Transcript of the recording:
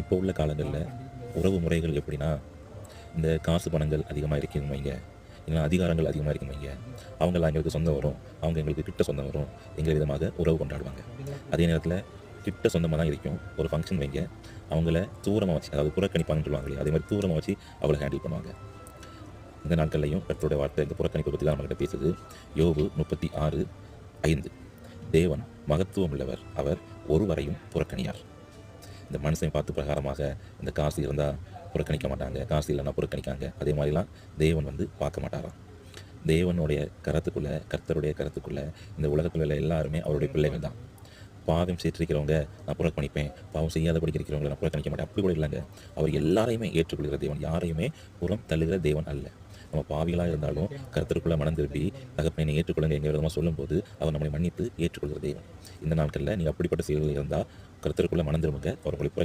இப்போ உள்ள காலங்களில் உறவு முறைகள் எப்படின்னா இந்த காசு பணங்கள் அதிகமாக இருக்குன்னு வைங்க. இல்லைன்னா அதிகாரங்கள் அதிகமாக இருக்குன்னு வைங்க. அவங்களாம் எங்களுக்கு சொந்தம் வரும். அவங்க எங்களுக்கு கிட்ட சொந்தம் வரும். எங்கள் விதமாக உறவு கொண்டாடுவாங்க. அதே நேரத்தில் கிட்ட சொந்தமாக தான் இருக்கும். ஒரு ஃபங்க்ஷன் வைங்க. அவங்கள தூரமாக வச்சு அதாவது புறக்கணிப்பாங்கன்னு சொல்லுவாங்க அதே மாதிரி தூரமாக வச்சு அவளை ஹேண்டில் பண்ணுவாங்க. இந்த நாட்கள்லையும் கர்த்தருடைய வார்த்தை இந்த புறக்கணிப்பை பற்றி தான் நம்மகிட்ட பேசுது. யோபு முப்பத்தி ஆறு ஐந்து. தேவன் மகத்துவம் உள்ளவர். அவர் ஒருவரையும் புறக்கணியார். இந்த மனுஷன் பார்த்து பிரகாரமாக இந்த காசு இருந்தால் புறக்கணிக்க மாட்டாங்க. காசு இல்லைன்னா புறக்கணிக்காங்க. அதே மாதிரிலாம் தேவன் வந்து பார்க்க மாட்டாராம். தேவனுடைய கரத்துக்குள்ளே கர்த்தருடைய கரத்துக்குள்ளே இந்த உலகத்தில் உள்ள எல்லாருமே அவருடைய பிள்ளைகள் தான். பாவம் செய்திருக்கிறவங்க நான் புறக்கணிப்பேன். பாவம் செய்யாத இருக்கிறவங்களை நான் புறக்கணிக்க மாட்டேன். அப்படி கூட இல்லைங்க. அவர் எல்லாரையுமே ஏற்றுக்கொள்கிற தேவன். யாரையுமே புறம் தள்ளுகிற தேவன் அல்ல. நம்ம பாவிகளாக இருந்தாலும் கருத்திற்குள்ள மனம் திருப்பி தகப்பனை ஏற்றுக்கொள்ளுங்க எங்கள் விதமாக சொல்லும்போது அவர் நம்மளை மன்னித்து ஏற்றுக்கொள்கிற இந்த நாட்களில் நீ அப்படிப்பட்ட செயல்கள் இருந்தால் கருத்திற்குள்ளே மனம் திரும்புங்க. அவர் உங்களை புற